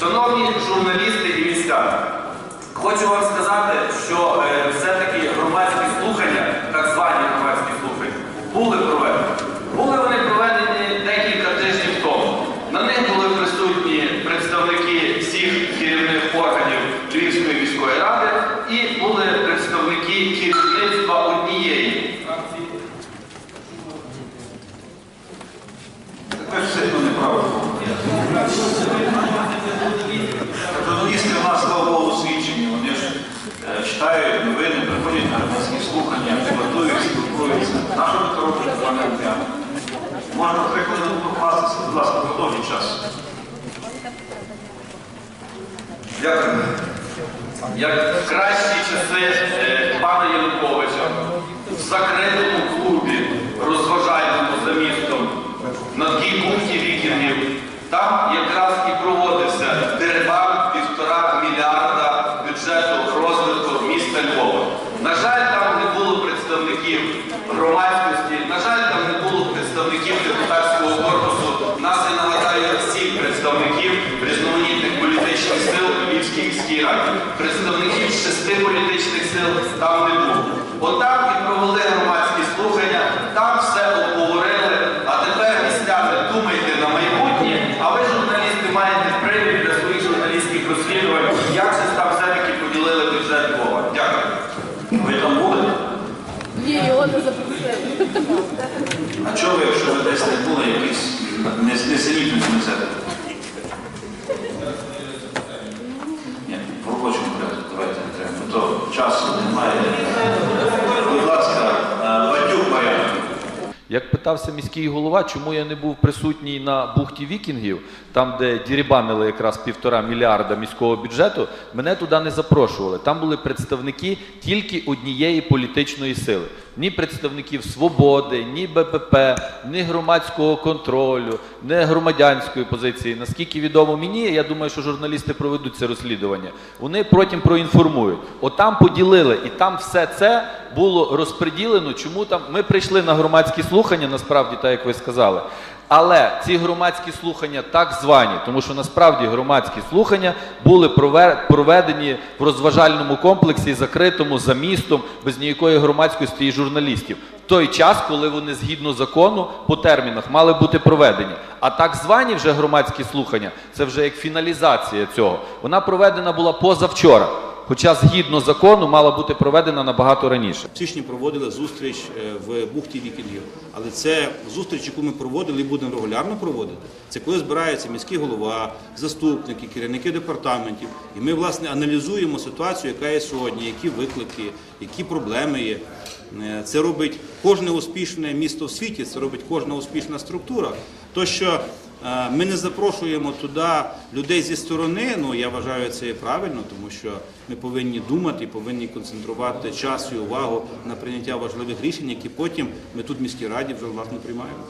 Шановні журналісти і містяни, хочу вам сказати, що е, все-таки громадські слухання, так звані громадські слухання, були проведені. Були вони проведені декілька тижнів тому. На них були присутні представники всіх керівних органів Львівської міської ради і були представники керівництва однієї Тепер все одно неправильно. Журналісти у нас, слава Богу, освічені. Вони ж е, читають новини, приходять на громадські слухання, готують, спілкуються. На що ви це робите, пане Лук'яне? Можна три хвилини покластися, будь ласка, продовжіть час. Дякую. Як в кращі часи е, пана Януковича в закритому клубі, розважальному за містом, на тій бухті вікінгів, там якраз і проводився дерибан півтора мільярда бюджету розвитку міста Львова. На жаль, там не було представників громадськості, на жаль, там не було представників депутатського корпусу. Нас я нагадаю всіх представників різноманітних політичних сил у Львівській раді. Представників шести політичних сил там не було. Отак і провели громадські слухання, там все обговорили. А тепер містяни думайте на майбутнє, а ви, журналісти, маєте привід для своїх журналістських розслідувань, як же там все-таки поділили бюджет Львова. Дякую. Ви там були? Ні, його не запросили. А чого ви, якщо ви десь не були, якісь несенітниці несете? Ні, по робочому порядку давайте не треба. То часу немає. Будь ласка, е, Бадюк Як питався міський голова, чому я не був присутній на бухті вікінгів, там, де дірібанили якраз півтора мільярда міського бюджету, мене туди не запрошували. Там були представники тільки однієї політичної сили. Ні представників свободи, ні БПП, ні громадського контролю, ні громадянської позиції. Наскільки відомо мені, я думаю, що журналісти проведуть це розслідування. Вони потім проінформують. Отам поділили, і там все це було розподілено. Чому там ми прийшли на громадські слухання, насправді, так як ви сказали. Але ці громадські слухання так звані, тому що насправді громадські слухання були проведені в розважальному комплексі, закритому за містом, без ніякої громадськості і журналістів. В той час, коли вони згідно закону по термінах мали бути проведені. А так звані вже громадські слухання, це вже як фіналізація цього. Вона проведена була позавчора. Хоча згідно закону мала бути проведена набагато раніше. В січні проводили зустріч е, в бухті вікінгів. Але це зустріч, яку ми проводили і будемо регулярно проводити. Це коли збирається міський голова, заступники, керівники департаментів. І ми, власне, аналізуємо ситуацію, яка є сьогодні, які виклики, які проблеми є. Е, Це робить кожне успішне місто в світі, це робить кожна успішна структура. То, що ми не запрошуємо туди людей зі сторони, ну я вважаю це правильно, тому що ми повинні думати, повинні концентрувати час і увагу на прийняття важливих рішень, які потім ми тут в міській раді вже власне приймаємо.